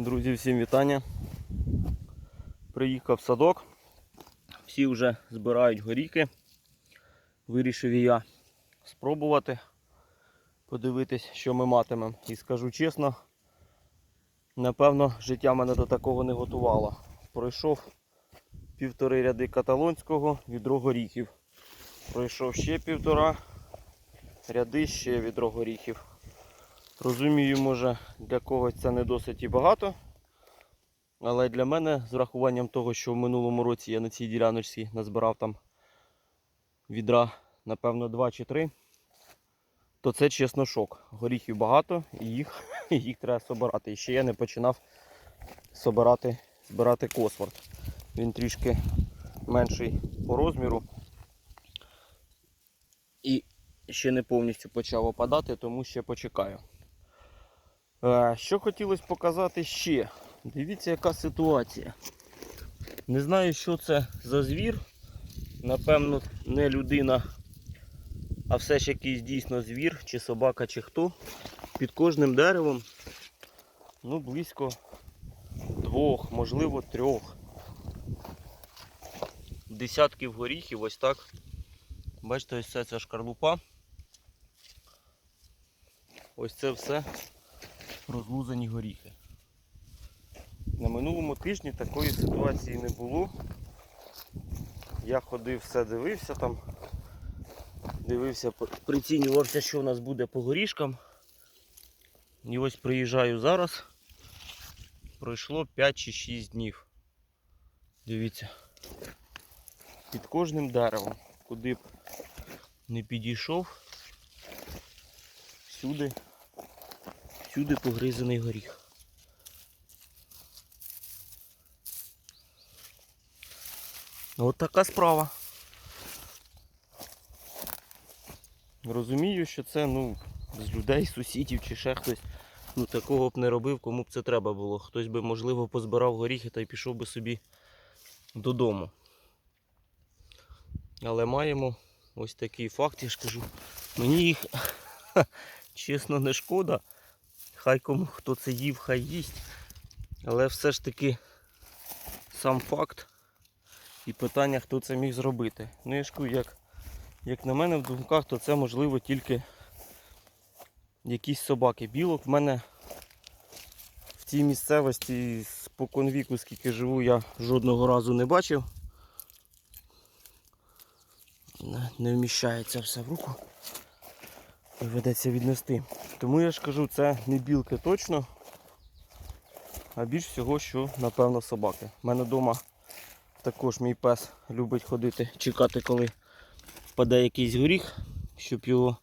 Друзі, всім вітання. Приїхав садок. Всі вже збирають горіхи. Вирішив і я спробувати подивитись, що ми матимемо. І скажу чесно, напевно, життя мене до такого не готувало. Пройшов півтори ряди каталонського, відро горіхів. Пройшов ще півтора ряди ще відро горіхів. Розумію, може для когось це не досить і багато. Але для мене, з врахуванням того, що в минулому році я на цій діляночці назбирав там відра, напевно, 2 чи 3, то це чесно шок. Горіхів багато і їх, їх треба собирати. І ще я не починав собирати, збирати косворт. Він трішки менший по розміру. І ще не повністю почав опадати, тому ще почекаю. Е, Що хотілося показати ще? Дивіться, яка ситуація. Не знаю, що це за звір. Напевно, не людина, а все ж якийсь дійсно звір, чи собака, чи хто. Під кожним деревом ну, близько двох, можливо, трьох. Десятків горіхів, ось так. Бачите, ось це ця шкарлупа. Ось це все розлузані горіхи. На минулому тижні такої ситуації не було. Я ходив, все дивився там, дивився, прицінювався, що в нас буде по горішкам. І ось приїжджаю зараз. Пройшло 5 чи 6 днів. Дивіться. Під кожним деревом, куди б не підійшов, всюди Всюди погризаний горіх. От така справа. Розумію, що це ну, з людей, сусідів чи ще хтось ну, такого б не робив, кому б це треба було. Хтось би, можливо, позбирав горіхи та й пішов би собі додому. Але маємо ось такий факт, я ж кажу. Мені їх чесно не шкода. Хай кому хто це їв, хай їсть. Але все ж таки сам факт і питання, хто це міг зробити. Ну я кажу, як, як на мене в думках, то це можливо тільки якісь собаки. Білок в мене в цій місцевості спокон віку, скільки живу, я жодного разу не бачив. Не вміщається все в руку. Доведеться віднести. Тому я ж кажу, це не білки точно, а більш всього, що, напевно, собаки. У мене вдома також мій пес любить ходити, чекати, коли впаде якийсь горіх, щоб його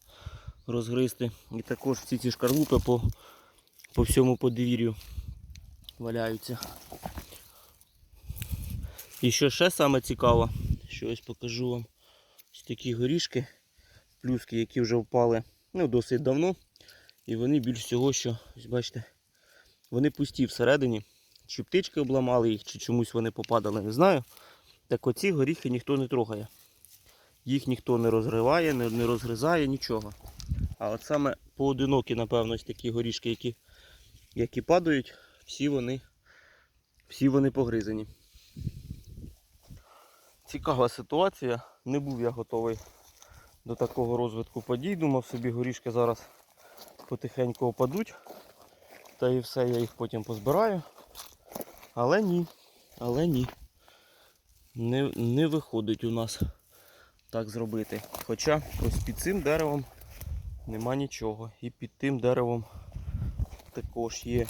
розгризти. І також всі ці шкарлупи по, по всьому подвір'ю валяються. І що ще саме цікаво, що ось покажу вам ось такі горішки, плюски, які вже впали ну, досить давно. І вони більш всього, що, бачите, вони пусті всередині. Чи птички обламали їх, чи чомусь вони попадали, не знаю. Так оці горіхи ніхто не трогає. Їх ніхто не розриває, не, не розгризає, нічого. А от саме поодинокі, напевно, ось такі горішки, які, які падають, всі вони, всі вони погризані. Цікава ситуація. Не був я готовий до такого розвитку подій. Думав собі, горішки зараз потихеньку опадуть. Та і все, я їх потім позбираю. Але ні, але ні. Не, не виходить у нас так зробити. Хоча ось під цим деревом нема нічого. І під тим деревом також є,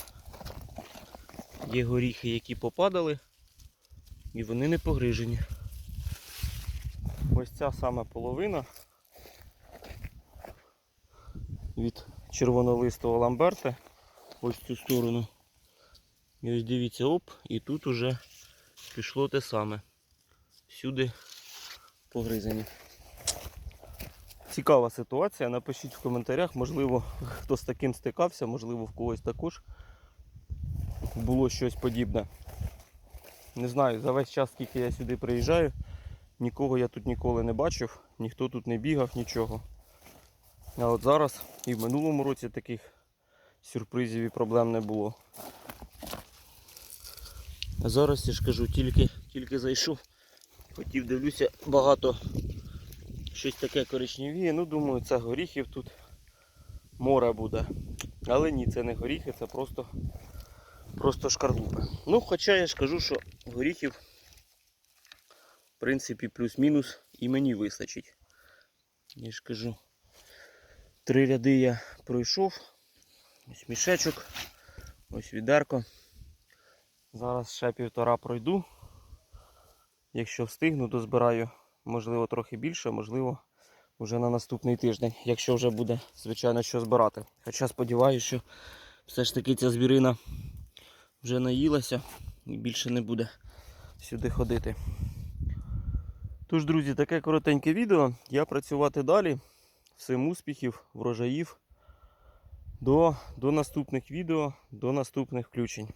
є горіхи, які попадали, і вони не погрижені. Ось ця саме половина від червонолистого ламберта ось цю сторону. І ось дивіться, оп, і тут уже пішло те саме. Всюди погризані. Цікава ситуація. Напишіть в коментарях, можливо, хто з таким стикався, можливо, в когось також було щось подібне. Не знаю, за весь час, скільки я сюди приїжджаю, нікого я тут ніколи не бачив, ніхто тут не бігав, нічого. А от зараз і в минулому році таких сюрпризів і проблем не було. А зараз я ж кажу, тільки, тільки зайшов. Хотів дивлюся, багато щось таке коричневіє. Ну, думаю, це горіхів тут море буде. Але ні, це не горіхи, це просто, просто шкарлупи. Ну, хоча я ж кажу, що горіхів, в принципі, плюс-мінус і мені вистачить. Я ж кажу, три ряди я пройшов. Ось мішечок, ось відерко. Зараз ще півтора пройду. Якщо встигну, то збираю, можливо, трохи більше, можливо, вже на наступний тиждень, якщо вже буде, звичайно, що збирати. Хоча сподіваюся, що все ж таки ця звірина вже наїлася і більше не буде сюди ходити. Тож, друзі, таке коротеньке відео. Я працювати далі. Всім успіхів, врожаїв. До, до наступних відео, до наступних включень.